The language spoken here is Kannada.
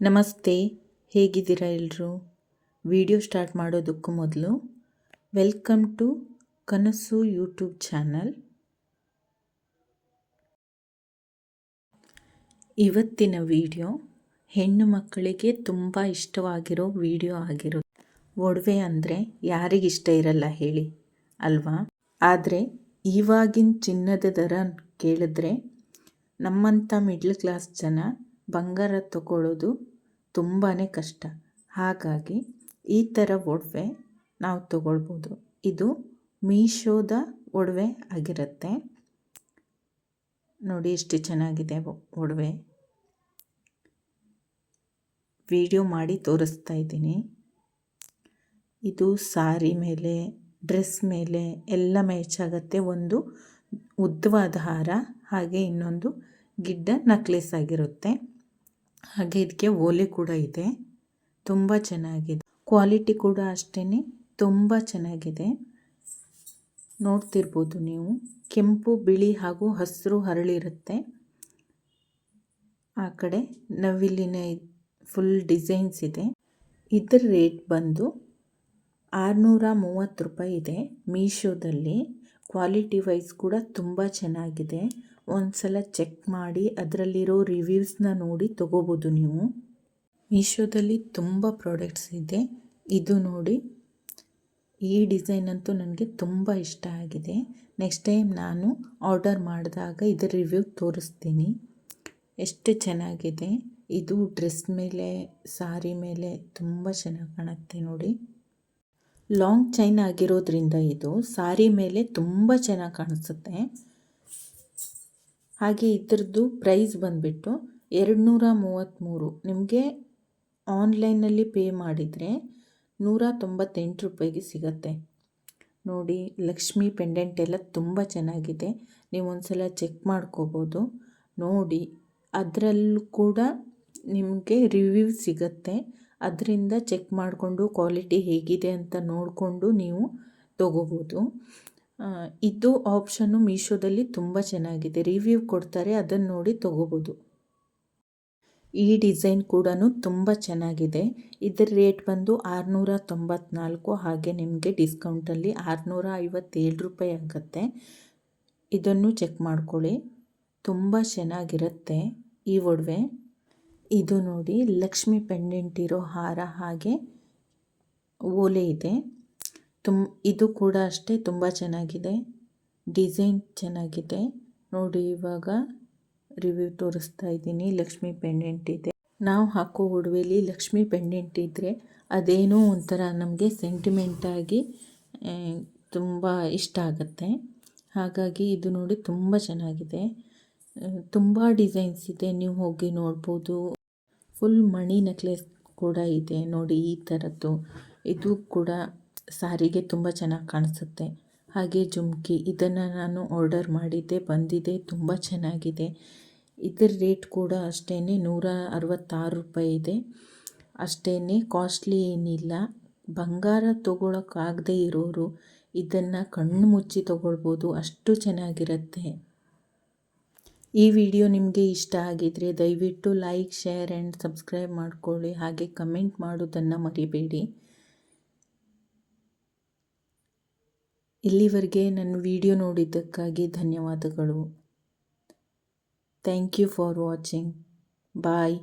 ನಮಸ್ತೆ, ಹೇಗಿದ್ದೀರಾ ಎಲ್ಲರೂ ವಿಡಿಯೋ ಸ್ಟಾರ್ಟ್ ಮಾಡೋದಕ್ಕೂ ಮೊದಲು welcome to Kanasu YouTube channel. ಇವತ್ತಿನ ವಿಡಿಯೋ ಹೆಣ್ಣು ಮಕ್ಕಳಿಗೆ ತುಂಬ ಇಷ್ಟವಾಗಿರೋ ವಿಡಿಯೋ ಆಗಿರೋ ಒಡವೆ ಅಂದರೆ ಯಾರಿಗಿಷ್ಟ ಇರಲ್ಲ ಹೇಳಿ, ಅಲ್ವಾ? ಆದರೆ ಇವಾಗಿನ ಚಿನ್ನದ ದರ ಕೇಳಿದ್ರೆ ನಮ್ಮಂಥ ಮಿಡ್ಲ್ ಕ್ಲಾಸ್ ಜನ ಬಂಗಾರ ತಗೊಳ್ಳೋದು ತುಂಬಾ ಕಷ್ಟ. ಹಾಗಾಗಿ ಈ ಥರ ಒಡವೆ ನಾವು ತಗೊಳ್ಬೋದು. ಇದು ಮೀಶೋದ ಒಡವೆ ಆಗಿರುತ್ತೆ. ನೋಡಿ ಎಷ್ಟು ಚೆನ್ನಾಗಿದೆ ಒಡವೆ. ವಿಡಿಯೋ ಮಾಡಿ ತೋರಿಸ್ತಾ ಇದ್ದೀನಿ. ಇದು ಸಾರಿ ಮೇಲೆ, ಡ್ರೆಸ್ ಮೇಲೆ ಎಲ್ಲ ಮ್ಯಾಚ್ ಆಗುತ್ತೆ. ಒಂದು ಉದ್ದವಾದ ಹಾರ, ಹಾಗೆ ಇನ್ನೊಂದು ಗಿಡ್ಡ ನಕ್ಲೆಸ್ ಆಗಿರುತ್ತೆ. ಹಾಗೆ ಇದಕ್ಕೆ ಓಲೆ ಕೂಡ ಇದೆ. ತುಂಬ ಚೆನ್ನಾಗಿದೆ. ಕ್ವಾಲಿಟಿ ಕೂಡ ಅಷ್ಟೇ ತುಂಬ ಚೆನ್ನಾಗಿದೆ. ನೋಡ್ತಿರ್ಬೋದು ನೀವು. ಕೆಂಪು, ಬಿಳಿ ಹಾಗೂ ಹಸಿರು ಹರಳಿರುತ್ತೆ ಆ ಕಡೆ ನವಿಲಿನ ಫುಲ್ ಡಿಸೈನ್ಸ್ ಇದೆ. ಇದರ ರೇಟ್ ಬಂದು ಆರುನೂರ ಮೂವತ್ತು ರೂಪಾಯಿ ಇದೆ ಮೀಶೋದಲ್ಲಿ. ಕ್ವಾಲಿಟಿ ವೈಸ್ ಕೂಡ ತುಂಬ ಚೆನ್ನಾಗಿದೆ. ಒಂದು ಸಲ ಚೆಕ್ ಮಾಡಿ ಅದರಲ್ಲಿರೋ ರಿವ್ಯೂಸ್ನ ನೋಡಿ ತೊಗೋಬೋದು ನೀವು. ಮೀಶೋದಲ್ಲಿ ತುಂಬ ಪ್ರಾಡಕ್ಟ್ಸ್ ಇದೆ. ಇದು ನೋಡಿ. ಈ ಡಿಸೈನ್ ಅಂತೂ ನನಗೆ ತುಂಬ ಇಷ್ಟ ಆಗಿದೆ. ನೆಕ್ಸ್ಟ್ ಟೈಮ್ ನಾನು ಆರ್ಡರ್ ಮಾಡಿದಾಗ ಇದರ ರಿವ್ಯೂ ತೋರಿಸ್ತೀನಿ. ಎಷ್ಟು ಚೆನ್ನಾಗಿದೆ. ಇದು ಡ್ರೆಸ್ ಮೇಲೆ ಸಾರಿ ಮೇಲೆ ತುಂಬ ಚೆನ್ನಾಗಿ ಕಾಣುತ್ತೆ ನೋಡಿ. ಲಾಂಗ್ ಚೈನ್ ಆಗಿರೋದ್ರಿಂದ ಇದು ಸಾರಿ ಮೇಲೆ ತುಂಬ ಚೆನ್ನಾಗಿ ಕಾಣಿಸುತ್ತೆ. ಹಾಗೆ ಇದರದ್ದು ಪ್ರೈಸ್ ಬಂದುಬಿಟ್ಟು ಎರಡು ನೂರ ಮೂವತ್ತ್ಮೂರು ನಿಮಗೆ ಆನ್ಲೈನಲ್ಲಿ ಪೇ ಮಾಡಿದರೆ ನೂರ ತೊಂಬತ್ತೆಂಟು ರೂಪಾಯಿಗೆ ಸಿಗತ್ತೆ. ನೋಡಿ, ಲಕ್ಷ್ಮಿ ಪೆಂಡೆಂಟ್ ಎಲ್ಲ ತುಂಬ ಚೆನ್ನಾಗಿದೆ. ನೀವು ಒಂದು ಸಲ ಚೆಕ್ ಮಾಡ್ಕೋಬೋದು. ನೋಡಿ, ಅದರಲ್ಲೂ ಕೂಡ ನಿಮಗೆ ರಿವ್ಯೂ ಸಿಗತ್ತೆ. ಅದರಿಂದ ಚೆಕ್ ಮಾಡಿಕೊಂಡು ಕ್ವಾಲಿಟಿ ಹೇಗಿದೆ ಅಂತ ನೋಡಿಕೊಂಡು ನೀವು ತೊಗೋಬೋದು. ಇದು ಆಪ್ಷನ್ನು ಮೀಶೋದಲ್ಲಿ ತುಂಬ ಚೆನ್ನಾಗಿದೆ. ರಿವ್ಯೂ ಕೊಡ್ತಾರೆ ಅದನ್ನು ನೋಡಿ ತೊಗೋಬೋದು. ಈ ಡಿಸೈನ್ ಕೂಡ ತುಂಬ ಚೆನ್ನಾಗಿದೆ. ಇದರ ರೇಟ್ ಬಂದು ಆರುನೂರ ತೊಂಬತ್ನಾಲ್ಕು ಹಾಗೆ ನಿಮಗೆ ಡಿಸ್ಕೌಂಟಲ್ಲಿ ಆರುನೂರ ಐವತ್ತೇಳು ರೂಪಾಯಿ ಆಗುತ್ತೆ. ಇದನ್ನು ಚೆಕ್ ಮಾಡ್ಕೊಳ್ಳಿ. ತುಂಬ ಚೆನ್ನಾಗಿರುತ್ತೆ ಈ ಒಡವೆ. ಇದು ನೋಡಿ ಲಕ್ಷ್ಮಿ ಪೆಂಡೆಂಟ್ ಇರೋ ಹಾರ ಹಾಗೆ ಓಲೆ ಇದೆ. ತುಮ್, ಇದು ಕೂಡ ಅಷ್ಟೇ ತುಂಬ ಚೆನ್ನಾಗಿದೆ. ಡಿಸೈನ್ ಚೆನ್ನಾಗಿದೆ. ನೋಡಿ, ಇವಾಗ ರಿವ್ಯೂ ತೋರಿಸ್ತಾ ಇದ್ದೀನಿ. ಲಕ್ಷ್ಮಿ ಪೆಂಡೆಂಟ್ ಇದೆ. ನಾವು ಹಾಕೋ ಒಡವೆಲಿ ಲಕ್ಷ್ಮಿ ಪೆಂಡೆಂಟ್ ಇದ್ದರೆ ಅದೇನೋ ಒಂಥರ ನಮಗೆ ಸೆಂಟಿಮೆಂಟಾಗಿ ತುಂಬ ಇಷ್ಟ ಆಗುತ್ತೆ. ಹಾಗಾಗಿ ಇದು ನೋಡಿ ತುಂಬ ಚೆನ್ನಾಗಿದೆ. ತುಂಬ ಡಿಸೈನ್ಸ್ ಇದೆ. ನೀವು ಹೋಗಿ ನೋಡ್ಬೋದು. ಫುಲ್ ಮಣಿ ನೆಕ್ಲೆಸ್ ಕೂಡ ಇದೆ. ನೋಡಿ, ಈ ಥರದ್ದು ಇದು ಕೂಡ ಸಾರಿಗೆ ತುಂಬ ಚೆನ್ನಾಗಿ ಕಾಣಿಸುತ್ತೆ. ಹಾಗೆ ಜುಮ್ಕಿ, ಇದನ್ನು ನಾನು ಆರ್ಡರ್ ಮಾಡಿದ್ದೆ, ಬಂದಿದೆ, ತುಂಬ ಚೆನ್ನಾಗಿದೆ. ಇದರ ರೇಟ್ ಕೂಡ ಅಷ್ಟೇ ನೂರ ಅರವತ್ತಾರು ರೂಪಾಯಿ ಇದೆ. ಅಷ್ಟೇ ಕಾಸ್ಟ್ಲಿ ಏನಿಲ್ಲ. ಬಂಗಾರ ತೊಗೊಳಕ್ಕಾಗದೇ ಇರೋರು ಇದನ್ನು ಕಣ್ಣು ಮುಚ್ಚಿ ತೊಗೊಳ್ಬೋದು, ಅಷ್ಟು ಚೆನ್ನಾಗಿರುತ್ತೆ. ಈ ವಿಡಿಯೋ ನಿಮಗೆ ಇಷ್ಟ ಆಗಿದರೆ ದಯವಿಟ್ಟು ಲೈಕ್ ಶೇರ್ ಆ್ಯಂಡ್ ಸಬ್ಸ್ಕ್ರೈಬ್ ಮಾಡಿಕೊಳ್ಳಿ. ಹಾಗೆ ಕಮೆಂಟ್ ಮಾಡೋದನ್ನು ಮರಿಬೇಡಿ. ಇಲ್ಲಿವರೆಗೆ ನನ್ನ ವಿಡಿಯೋ ನೋಡಿದ್ದಕ್ಕಾಗಿ ಧನ್ಯವಾದಗಳು. Thank you for watching bye